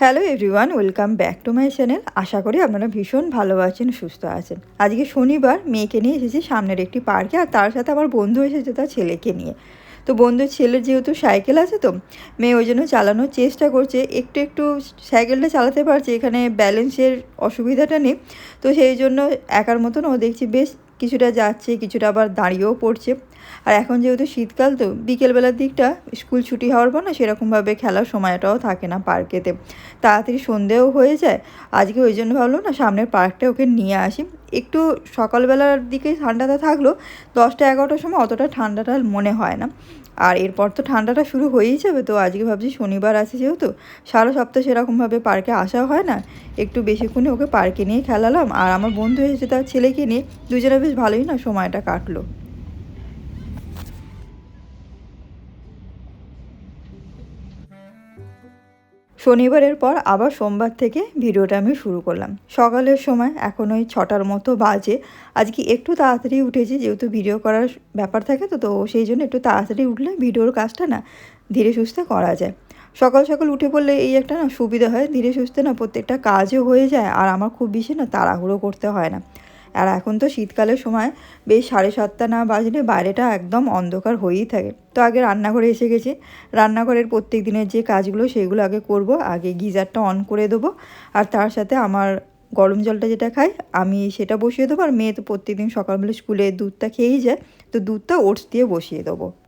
Hello everyone welcome back to my channel আশা করি আপনারা ভীষণ ভালো আছেন, সুস্থ আছেন। আজকে শনিবার, মেয়েকে নিয়ে এসেছি সামনের একটি পার্কে আর তার সাথে আমার বন্ধু এসেছে তার ছেলেকে নিয়ে। তো বন্ধুর ছেলের যেহেতু সাইকেল আছে তো, মেয়ে ওই জন্য চালানোর চেষ্টা করছে। একটু একটু সাইকেলটা চালাতে পারছে, এখানে ব্যালেন্সের অসুবিধাটা নেই। তো সেই জন্য একার মতন ও দেখছি বেশ কিছুটা যাচ্ছে, কিছুটা আবার দাঁড়িয়েও পড়ছে। আর এখন যেহেতু শীতকাল, তো বিকেলবেলার দিকটা স্কুল ছুটি হওয়ার পর না সেরকমভাবে খেলার সময়টাও থাকে না পার্কেতে। তাড়াতাড়ি সন্ধেও হয়ে যায়। আজকে ওই জন্য ভাবলো না সামনের পার্কটা ওকে নিয়ে আসি। একটু সকালবেলার দিকে ঠান্ডাটা থাকল দশটা, এগারোটার সময় অতটা ঠান্ডাটা মনে হয় না। আর এরপর তো ঠান্ডাটা শুরু হয়েই যাবে তো, আজকে ভাবছি শনিবার আছে যেহেতু, সারা সপ্তাহ সেরকমভাবে পার্কে আসা হয় না। একটু বেশিক্ষণে ওকে পার্কে নিয়ে খেলালাম, আর আমার বন্ধু এসেছে তার ছেলেকে নিয়ে, দুজনে বেশ ভালোই না সময়টা কাটলো। শনিবারের পর আবার সোমবার থেকে ভিডিওটা আমি শুরু করলাম। সকালের সময় এখন ওই ছটার মতো বাজে। আজকে একটু তাড়াতাড়ি উঠেছি, যেহেতু ভিডিও করার ব্যাপার থাকে তো তো সেই জন্য একটু তাড়াতাড়ি উঠলে ভিডিওর কাজটা না ধীরে সুস্থে করা যায়। সকাল সকাল উঠে পড়লে এই একটা না সুবিধা হয়, ধীরে সুস্থে না প্রত্যেকটা কাজও হয়ে যায় আর আমার খুব বেশি না তাড়াহুড়ো করতে হয় না। আর এখন তো শীতকালের সময় বেশ সাড়ে সাতটা না বাজলে বাইরেটা একদম অন্ধকার হয়েই থাকে। তো আগে রান্নাঘরে এসে গেছি। রান্নাঘরের প্রত্যেক দিনের যে কাজগুলো সেগুলো আগে করব, আগে গিজারটা অন করে দেবো। আর তার সাথে আমার গরম জলটা যেটা খাই, আমি সেটা বসিয়ে দেবো। আর মেয়ে তো প্রত্যেকদিন সকালবেলা স্কুলে দুধটা খেয়েই যায়। তো দুধটা ওটস দিয়ে বসিয়ে দেবো।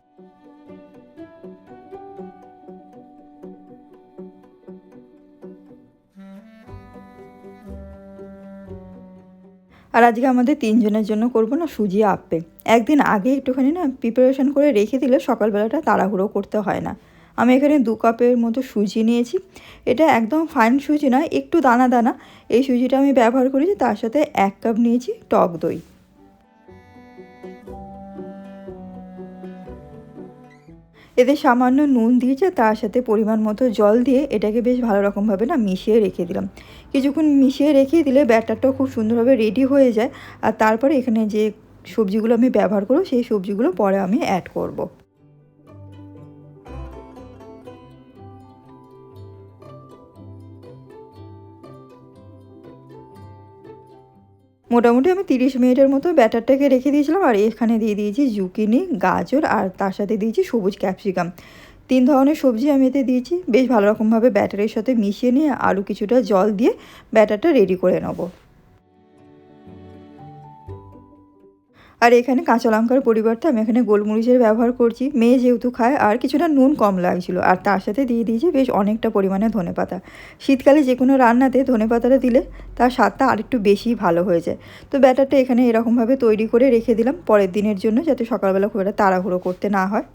আর আজকে আমাদের তিনজনের জন্য করব না সুজি আপে একদিন আগে একটুখানি না প্রিপারেশন করে রেখে দিলে সকালবেলাটা তাড়াহুড়ো করতে হয় না। আমি এখানে দু কাপের মতো সুজি নিয়েছি। এটা একদম ফাইন সুজি নয়, একটু দানা দানা। এই সুজিটা আমি ব্যবহার করেছি, তার সাথে এক কাপ নিয়েছি টক দই। এতে সামান্য নুন দিয়েছে, তার সাথে পরিমাণ মতো জল দিয়ে এটাকে বেশ ভালো রকমভাবে না মিশিয়ে রেখে দিলাম। কিছুক্ষণ মিশিয়ে রেখে দিলে ব্যাটারটাও খুব সুন্দরভাবে রেডি হয়ে যায়। আর তারপরে এখানে যে সবজিগুলো আমি ব্যবহার করব, সেই সবজিগুলো পরে আমি অ্যাড করব। মোটামুটি আমি তিরিশ মিনিটের মতো ব্যাটারটাকে রেখে দিয়েছিলাম, আর এখানে দিয়ে দিয়েছি জুকিনি, গাজর, আর তার সাথে দিয়েছি সবুজ ক্যাপসিকাম তিন ধরনের সবজি আমি এতে দিয়েছি। বেশ ভালো রকমভাবে ব্যাটারের সাথে মিশিয়ে নিয়ে আরও কিছুটা জল দিয়ে ব্যাটারটা রেডি করে নেব। আর এখানে কাঁচা লঙ্কার পরিবর্তে আমি এখানে গোলমরিচের ব্যবহার করছি। মেয়ে যেহেতু খায়, আর কিছুটা নুন কম লাগছিল। আর তার সাথে দিয়ে দিয়েছি বেশ অনেকটা পরিমাণে ধনে পাতা। শীতকালে যে কোনো রান্নাতে ধনে পাতাটা দিলে তার স্বাদটা আরেকটু বেশি ভালো হয়ে যায়। তো ব্যাটারটা এখানে এরকমভাবে তৈরি করে রেখে দিলাম। পরের দিনের জন্য যাতে সকালবেলা খুব একটা তাড়াহুড়ো করতে না হয়।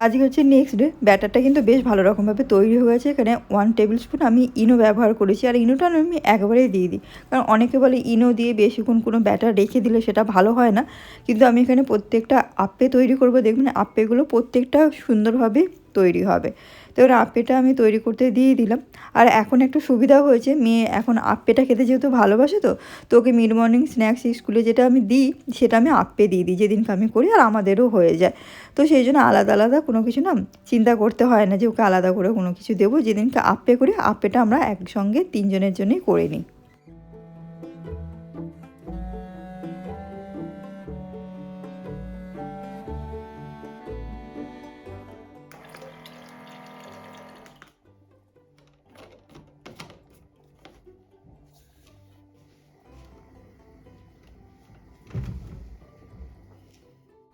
আজকে হচ্ছে নেক্সট ডে ব্যাটারটা কিন্তু বেশ ভালো রকমভাবে তৈরি হয়েছে। এখানে ওয়ান টেবিল স্পুন আমি ইনো ব্যবহার করেছি। আর ইনোটা আমি একবারেই দিয়ে দিই। কারণ অনেকে বলে ইনো দিয়ে বেশিক্ষণ কোনো ব্যাটার রেখে দিলে সেটা ভালো হয় না। কিন্তু আমি এখানে প্রত্যেকটা আপে তৈরি করব। দেখবেন আপেগুলো প্রত্যেকটা সুন্দরভাবে তৈরি হবে। তো এবার আপেটা আমি তৈরি করতে দিয়ে দিলাম। আর এখন একটু সুবিধা হয়েছে, মেয়ে এখন আপেটা খেতে যেহেতু ভালোবাসে তো তো ওকে মিড মর্নিং স্ন্যাক্স স্কুলে যেটা আমি দিই, সেটা আমি আপে দিয়ে দিই, যেদিনকে আমি করি আর আমাদেরও হয়ে যায়। তো সেই জন্য আলাদা আলাদা কোনো কিছু না চিন্তা করতে হয় না যে ওকে আলাদা করে কোনো কিছু দেবো। যেদিনকে আপে করি, আপেটা আমরা একসঙ্গে তিনজনের জন্যই করে নিই।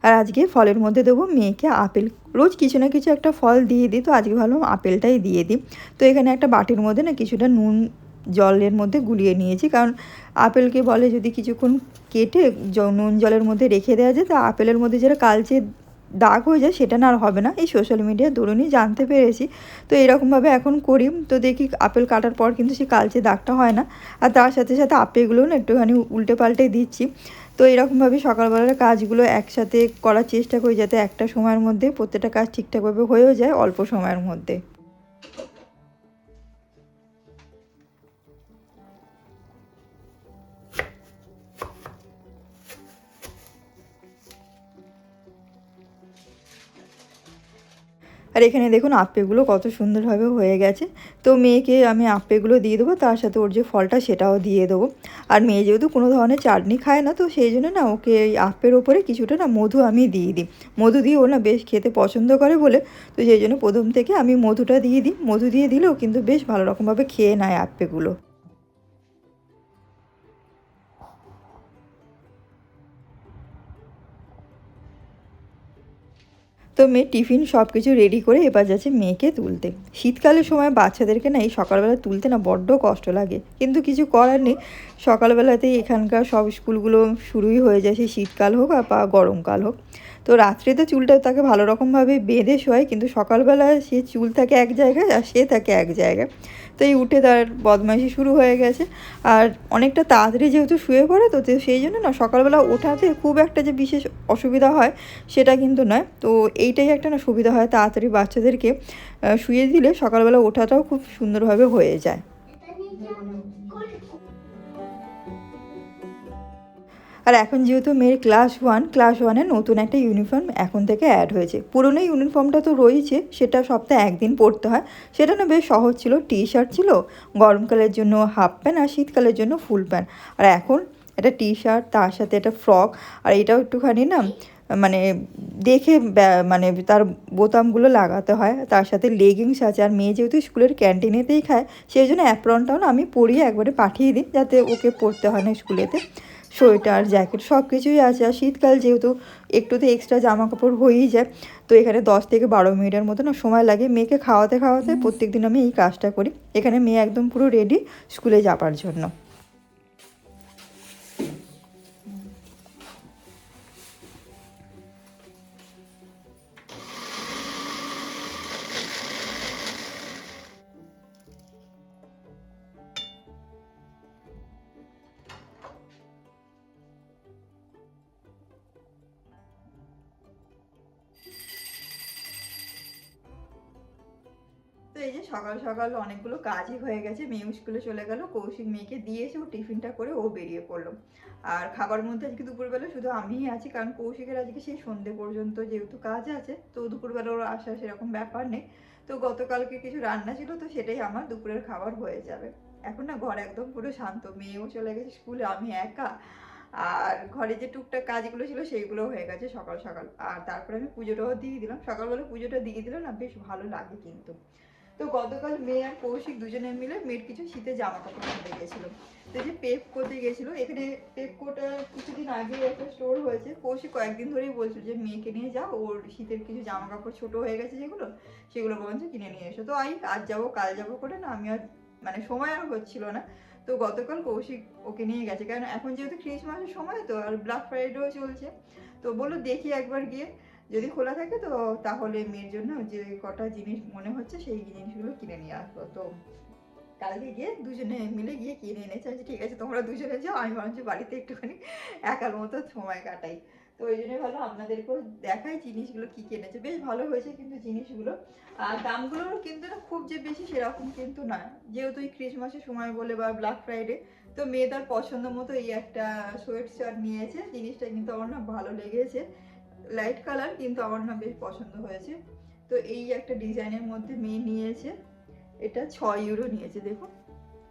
আর আজকে ফলের মধ্যে দেবো মেয়েকে আপেল। রোজ কিছু না কিছু একটা ফল দিয়ে দিই, তো আজকে ভালো আপেলটাই দিয়ে দিই। তো এখানে একটা বাটির মধ্যে না কিছুটা নুন জলের মধ্যে গুলিয়ে নিয়েছি, কারণ আপেলকে বলে যদি কিছুক্ষণ কেটে নুন জলের মধ্যে রেখে দেওয়া যায়, তা আপেলের মধ্যে যারা কালচে দাগ হয়ে যায় সেটা না আর হবে না। এই সোশ্যাল মিডিয়ার দরুনই জানতে পেরেছি। তো এরকমভাবে এখন করি, তো দেখি আপেল কাটার পর কিন্তু সেই কালচে দাগটা হয় না। আর তার সাথে সাথে আপেলগুলোও না একটুখানি উল্টে পাল্টে দিচ্ছি। তো এরকমভাবে সকালবেলার কাজগুলো একসাথে করার চেষ্টা করি যাতে একটা সময়ের মধ্যে প্রত্যেকটা কাজ ঠিকঠাকভাবে হয়েও যায় অল্প সময়ের মধ্যে। আর এখানে দেখুন আপেগুলো কত সুন্দরভাবে হয়ে গেছে। তো মেয়েকে আমি আপেগুলো দিয়ে দেবো, তার সাথে ওর যে ফলটা সেটাও দিয়ে দেবো। আর মেয়ে যেহেতু কোনো ধরনের চাটনি খায় না, তো সেই জন্য না ওকে এই আপের ওপরে কিছুটা না মধু আমি দিয়ে দিই। মধু দিয়ে ও না বেশ খেতে পছন্দ করে বলে, তো সেই জন্য প্রথম থেকে আমি মধুটা দিয়ে দিই। মধু দিয়ে দিলেও কিন্তু বেশ ভালো রকমভাবে খেয়ে নেয় আপেগুলো তো মেয়ে টিফিন সব কিছু রেডি করে এবার যাচ্ছে মেয়েকে তুলতে। শীতকালের সময় বাচ্চাদেরকে না এই সকালবেলা তুলতে না বড্ড কষ্ট লাগে। কিন্তু কিছু করার নেই। সকালবেলাতেই এখানকার সব স্কুলগুলো শুরুই হয়ে যায়। সেই শীতকাল হোক বা গরমকাল হোক। তো রাত্রিতে চুলটা তাকে ভালো রকমভাবে বেঁধে শোয় কিন্তু সকালবেলা সে চুল থাকে এক জায়গায় আর সে থাকে এক জায়গায়। তো এই উঠে তার বদমাইশি শুরু হয়ে গেছে। আর অনেকটা তাড়াতাড়ি যেহেতু শুয়ে পড়ে, তো তো সেই জন্য না সকালবেলা ওঠাতে খুব একটা যে বিশেষ অসুবিধা হয় সেটা কিন্তু নয়। তো এইটাই একটা না সুবিধা হয় তাড়াতাড়ি বাচ্চাদেরকে শুয়ে দিলে সকালবেলা ওঠাটাও খুব সুন্দরভাবে হয়ে যায়। আর এখন যেহেতু মেয়ের ক্লাস ওয়ান ক্লাস ওয়ানে নতুন একটা ইউনিফর্ম এখন থেকে অ্যাড হয়েছে। পুরনো ইউনিফর্মটা তো রয়েছে, সেটা সপ্তাহে একদিন পরতে হয়। সেটা না বেশ সহজ ছিল টি শার্ট ছিল, গরমকালের জন্য হাফ প্যান্ট আর শীতকালের জন্য ফুল প্যান্ট আর এখন একটা টি শার্ট তার সাথে একটা ফ্রক আর এটাও একটুখানি না মানে দেখে মানে তার বোতামগুলো লাগাতে হয়। তার সাথে লেগিংস আছে, আর মেয়ে যেহেতু স্কুলের ক্যান্টিনেতেই খায়, সেই জন্য অ্যাপ্রনটাও না আমি পরিয়ে একবারে পাঠিয়ে দিই, যাতে ওকে পড়তে হয় না স্কুলেতে। সোয়েটার জ্যাকেট সব কিছুই আছে। আর শীতকাল যেহেতু একটু তো এক্সট্রা জামা কাপড় হয়েই যায় তো এখানে দশ থেকে বারো মিনিটের মতো না সময় লাগে মেয়েকে খাওয়াতে খাওয়াতে। প্রত্যেক দিন আমি এই কাজটা করি। এখানে মেয়ে একদম পুরো রেডি স্কুলে যাবার জন্য। সকাল সকাল অনেকগুলো কাজই হয়ে গেছে। মেয়েও স্কুলে চলে গেল, কৌশিক মেয়েকে দিয়ে এসে ও টিফিনটা করে ও বেরিয়ে পড়ল। আর খাবার মধ্যে আজকে দুপুরবেলা শুধু আমিই আছি, কারণ কৌশিকের আজকে সেই সন্ধে পর্যন্ত যেহেতু কাজ আছে, তো দুপুরবেলা ওর আসার সেরকম ব্যাপার নেই। তো গতকালকে কিছু রান্না ছিল, তো সেটাই আমার দুপুরের খাবার হয়ে যাবে। এখন না ঘর একদম পুরো শান্ত, মেয়েও চলে গেছে স্কুলে, আমি একা। আর ঘরে যে টুকটাক কাজগুলো ছিল সেইগুলো হয়ে গেছে সকাল সকাল। আর তারপরে আমি পুজোটাও দিয়ে দিলাম। সকালবেলা পুজোটা দিয়ে দিলাম না বেশ ভালো লাগে কিন্তু। তো গতকাল মেয়ে আর কৌশিক দুজনে মিলে মেয়ের কিছু শীতের জামা কাপড় কিনতে গেছিল। তো যে পেপ করতে গেছিল, এখানে পেপকোটা কিছুদিন আগে একটা স্টোর হয়েছে। কৌশিক কয়েকদিন ধরেই বলছিল যে, মেয়েকে নিয়ে যাও, ওর শীতের কিছু জামা কাপড় ছোট হয়ে গেছে যেগুলো, সেগুলো বরঞ্চ কিনে নিয়ে এসো। তো আই, আজ যাব, কাল যাব করে না, আমি আর মানে সময় আর হচ্ছিল না। তো গতকাল কৌশিক ওকে নিয়ে গেছে। কারণ এখন যেহেতু ক্রিসমাসের সময়, তো আর ব্ল্যাক ফ্রাইডেও চলছে। তো বলল, দেখি একবার গিয়ে। যদি খোলা থাকে তো তাহলে মেয়ের জন্য যে কটা জিনিস মনে হচ্ছে সেই জিনিসগুলো কিনে নিয়ে আসব। তো কালকে গিয়ে দুজনে মিলে গিয়ে কিনে এনেছে। আমি ঠিক আছে, তোমরা দুজনে যাও, আমি ভাবছি বাড়িতে একটুখানি একার মতো সময় কাটাই। তো ওই জন্যই ভালো আপনাদেরকেও দেখাই জিনিসগুলো কি কিনেছে বেশ ভালো হয়েছে কিন্তু জিনিসগুলো। আর দামগুলো কিন্তু না খুব যে বেশি সেরকম কিন্তু না। যেহেতু এই ক্রিসমাসের সময় বলে বা ব্ল্যাক ফ্রাইডে তো মেয়ে তার পছন্দ মতো এই একটা সোয়েট শার্ট নিয়েছে। জিনিসটা কিন্তু আমার না ভালো লেগেছে। লাইট কালার কিন্তু আমার না বেশ পছন্দ হয়েছে। তো এই একটা ডিজাইনের মধ্যে মেয়ে নিয়েছে। এটা ছয় ইউরো নিয়েছে, দেখুন।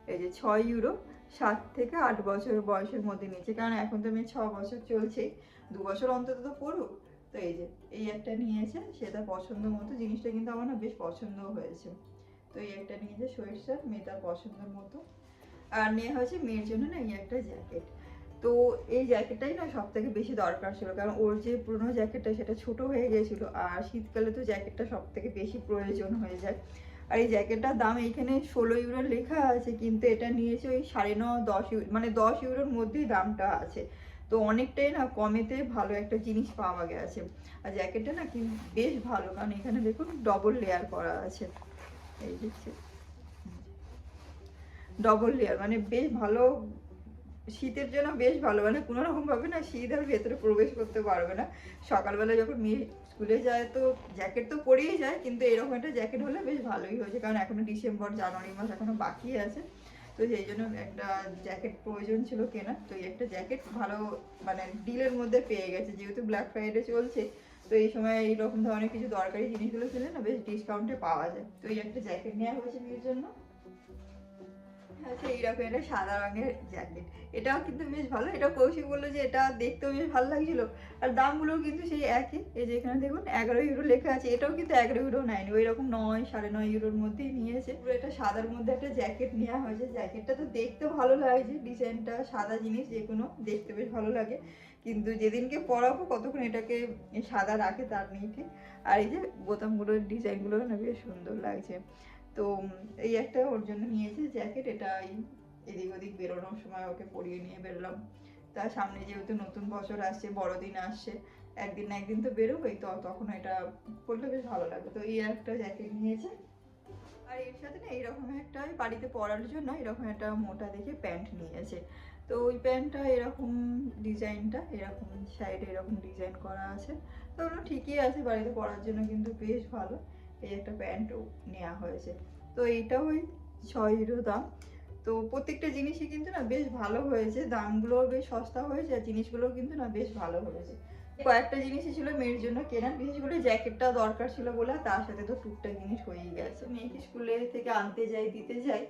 এই যে ছয় ইউরো সাত থেকে আট বছর বয়সের মধ্যে নিয়েছে। কারণ এখন তো মেয়ে ছ বছর চলছেই দু বছর অন্তত তো পড়ুক। তো এই যে, এই একটা নিয়েছে সেটা পছন্দ মতো জিনিসটা কিন্তু আমার না বেশ পছন্দও হয়েছে। তো এই একটা নিয়েছে সোয়েট শার্ট মেয়ে তার পছন্দের মতো। আর নেওয়া হয়েছে মেয়ের জন্য না এই একটা জ্যাকেট তো এই জ্যাকেটটাই না সব থেকে বেশি দরকার ছিল। কারণ ওর যে পুরনো জ্যাকেটটা সেটা ছোট হয়ে গিয়েছিল, আর শীতকালে তো জ্যাকেটটা সব থেকে বেশি প্রয়োজন হয়ে যায়। আর এই জ্যাকেটটার দাম এইখানে ষোলো ইউরো লেখা আছে, কিন্তু এটা নিয়েছে ওই সাড়ে ন, দশ ইউরো মানে দশ ইউরোর মধ্যেই দামটা আছে। তো অনেকটাই না কমেতে ভালো একটা জিনিস পাওয়া গেছে। আর জ্যাকেটটা না কি বেশ ভালো, কারণ এখানে দেখুন ডবল লেয়ার করা আছে। এই দেখছি ডবল লেয়ার মানে বেশ ভালো শীতের জন্য বেশ ভালো মানে কোনো রকম ভাবে না শীত আর ভেতরে প্রবেশ করতে পারবে না। সকালবেলা যখন মেয়ে স্কুলে যায় তো জ্যাকেট তো পরেই যায়, কিন্তু এরকম একটা জ্যাকেট হলে বেশ ভালোই হয়েছে, কারণ এখনও ডিসেম্বর, জানুয়ারি মাস এখনও বাকি আছে। তো সেই জন্য একটা জ্যাকেট প্রয়োজন ছিল কেনা, তো এই একটা জ্যাকেট ভালো মানে ডিলের মধ্যে পেয়ে গেছে। যেহেতু ব্ল্যাক ফ্রাইডে চলছে, তো এই সময় এইরকম ধরনের কিছু দরকারি জিনিসগুলো কিনলে না বেশ ডিসকাউন্টে পাওয়া যায়। তো এই একটা জ্যাকেট নেওয়া হয়েছে মেয়ের জন্য। আচ্ছা এইরকম একটা সাদা রঙের জ্যাকেট এটাও কিন্তু বেশ ভালো। এটা কৌশিক বলল যে এটা দেখতেও বেশ ভালো লাগছিল। আর দামগুলোও কিন্তু সেই একই। এই যে এখানে দেখুন, এগারো ইউরো লেখা আছে। এটাও কিন্তু এগারো ইউরো নেয়নি। ওই রকম নয়, সাড়ে নয় ইউরোর মধ্যেই নিয়েছে। পুরো এটা সাদার মধ্যে একটা জ্যাকেট নেওয়া হয়েছে। জ্যাকেটটা তো দেখতে ভালো লাগছে ডিজাইনটা সাদা জিনিস যে কোনো দেখতে বেশ ভালো লাগে। কিন্তু যেদিনকে পরাবো কতক্ষণ এটাকে সাদা রাখে তার ঠিক। আর এই যে বোতামগুলোর ডিজাইনগুলো না বেশ সুন্দর লাগছে। তো এই একটা ওর জন্য নিয়েছে জ্যাকেট এটা এদিক ওদিক বেরোনোর সময় ওকে পরিয়ে নিয়ে বেরোলাম। তার সামনে যেহেতু নতুন বছর আসছে, বড়দিন আসছে, একদিন না একদিন তো বেরোবেই, তো তখন এটা পরলে বেশ ভালো লাগবে। তো এই একটা জ্যাকেট নিয়েছে। আর এর সাথে না এইরকম একটা বাড়িতে পরার জন্য এরকম একটা মোটা দেখে প্যান্ট নিয়েছে। তো ওই প্যান্টটা এরকম ডিজাইনটা, এরকম সাইডে এরকম ডিজাইন করা আছে। তো ওগুলো ঠিকই আছে বাড়িতে পরার জন্য, কিন্তু বেশ ভালো। এই একটা প্যান্টও নেওয়া হয়েছে। তো এইটাও ওই ছয় ইউরো দাম। তো প্রত্যেকটা জিনিসই কিন্তু না বেশ ভালো হয়েছে। দামগুলো বেশ সস্তা হয়েছে আর জিনিসগুলো কিন্তু না বেশ ভালো হয়েছে। কয়েকটা জিনিসই ছিল মেয়ের জন্য কেনার বিশেষ করে জ্যাকেটটা দরকার ছিল বলে তার সাথে তো টুকটাক জিনিস হয়েই গেছে। মেয়েকে স্কুলে থেকে আনতে যাই, দিতে যাই।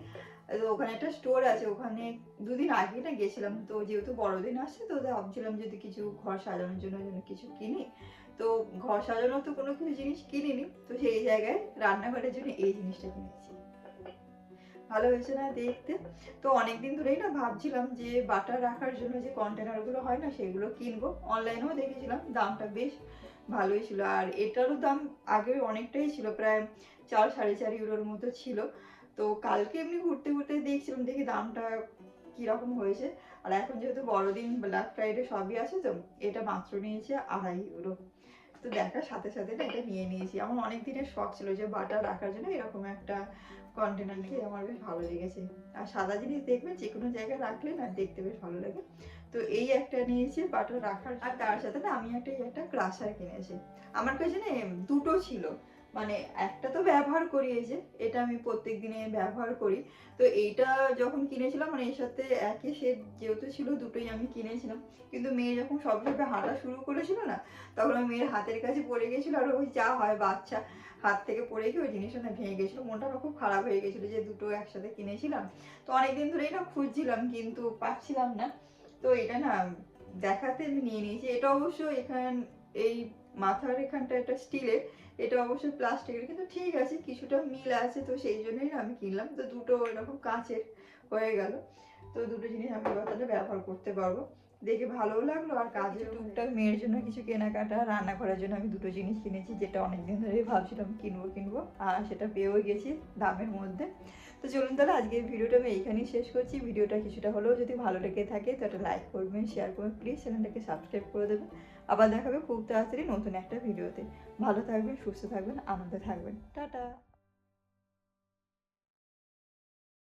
তো ওখানে একটা স্টোর আছে, ওখানে দুদিন আগে না গেছিলাম। তো যেহেতু বড়দিন আসছে, তো ভাবছিলাম যদি কিছু ঘর সাজানোর জন্য কিছু কিনি তো ঘর সাজানোর তো কোনো কিছু জিনিস কিনিনি, তো সেই জায়গায় রান্নাঘরের জন্য এই জিনিসটা কিনেছি। ভালো হয়েছে না দেখতে? তো অনেকদিন ধরেই না ভাবছিলাম যে বাটার রাখার জন্য যে কন্টেনারগুলো হয় না সেগুলো কিনবো। অনলাইনেও দেখেছিলাম, দামটা বেশ ভালোই ছিল। আর এটারও দাম আগে অনেকটাই ছিল, প্রায় চার, সাড়ে চার ইউরোর মতো ছিল। তো কালকে এমনি ঘুরতে ঘুরতে দেখছিলাম, দেখি দামটা কীরকম হয়েছে। আর এখন যেহেতু বড়দিন ব্ল্যাক ফ্রাইডে সবই আছে তো, এটা মাত্র নিয়েছে আড়াই ইউরো। তো দেখার সাথে সাথে না এটা নিয়ে নিয়েছি। আমার অনেক দিনের শখ ছিল যে বাটা রাখার জন্য এরকম একটা কন্টেনার নিয়ে আমার বেশ ভালো লেগেছে। আর সাদা জিনিস দেখবেন যে কোনো জায়গায় রাখলে না দেখতে বেশ ভালো লাগে। তো এই একটা নিয়েছি বাটা রাখার। আর তার সাথে না আমি একটা একটা ক্রাশার কিনেছি। আমার কাছে না দুটো ছিল। মানে একটা তো ব্যবহার করি এই যে, এটা আমি প্রত্যেক দিনে ব্যবহার করি। তো এইটা যখন কিনেছিলাম মানে এর সাথে একই সেট যেহেতু ছিল, দুটোই আমি কিনেছিলাম। কিন্তু মেয়ে যখন সব সবভাবে হাঁটা শুরু করেছিল না, তখন আমি মেয়ের হাতের কাছে পড়ে গেছিল আর ওই যা হয় বাচ্চা হাত থেকে পড়ে গিয়ে ওই জিনিসটা না ভেঙে গেছিল। মনটা আমার খুব খারাপ হয়ে গেছিল যে দুটো একসাথে কিনেছিলাম। তো অনেকদিন ধরেই না খুঁজছিলাম, কিন্তু পাচ্ছিলাম না। তো এটা না দেখাতে আমি নিয়ে নিয়েছি। এটা অবশ্য এখান, এই মাথার এখানটা একটা স্টিলের। এটা অবশ্য প্লাস্টিকের কিন্তু ঠিক আছে কিছুটা মিল আছে তো সেই জন্যই আমি কিনলাম। তো দুটো এরকম কাঁচের হয়ে গেল। তো দুটো জিনিস আমি তাহলে ব্যবহার করতে পারব। দেখে ভালোও লাগল আর কাজের টুকটাক মেয়ের জন্য কিছু কেনাকাটা রান্না করার জন্য আমি দুটো জিনিস কিনেছি যেটা অনেকদিন ধরেই ভাবছিলাম কিনবো কিনবো আর সেটা পেয়েও গেছি দামের মধ্যে। তো চলুন তাহলে আজকে ভিডিওটা আমি এইখানেই শেষ করছি। ভিডিওটা কিছুটা হলেও যদি ভালো লেগে থাকে তো একটা লাইক করবেন শেয়ার করবেন প্লিজ চ্যানেলটাকে সাবস্ক্রাইব করে দেবেন। আবার দেখাবে খুব তাড়াতাড়ি নতুন একটা ভিডিওতে। ভালো থাকবেন সুস্থ থাকবেন আনন্দে থাকবেন। টাটা।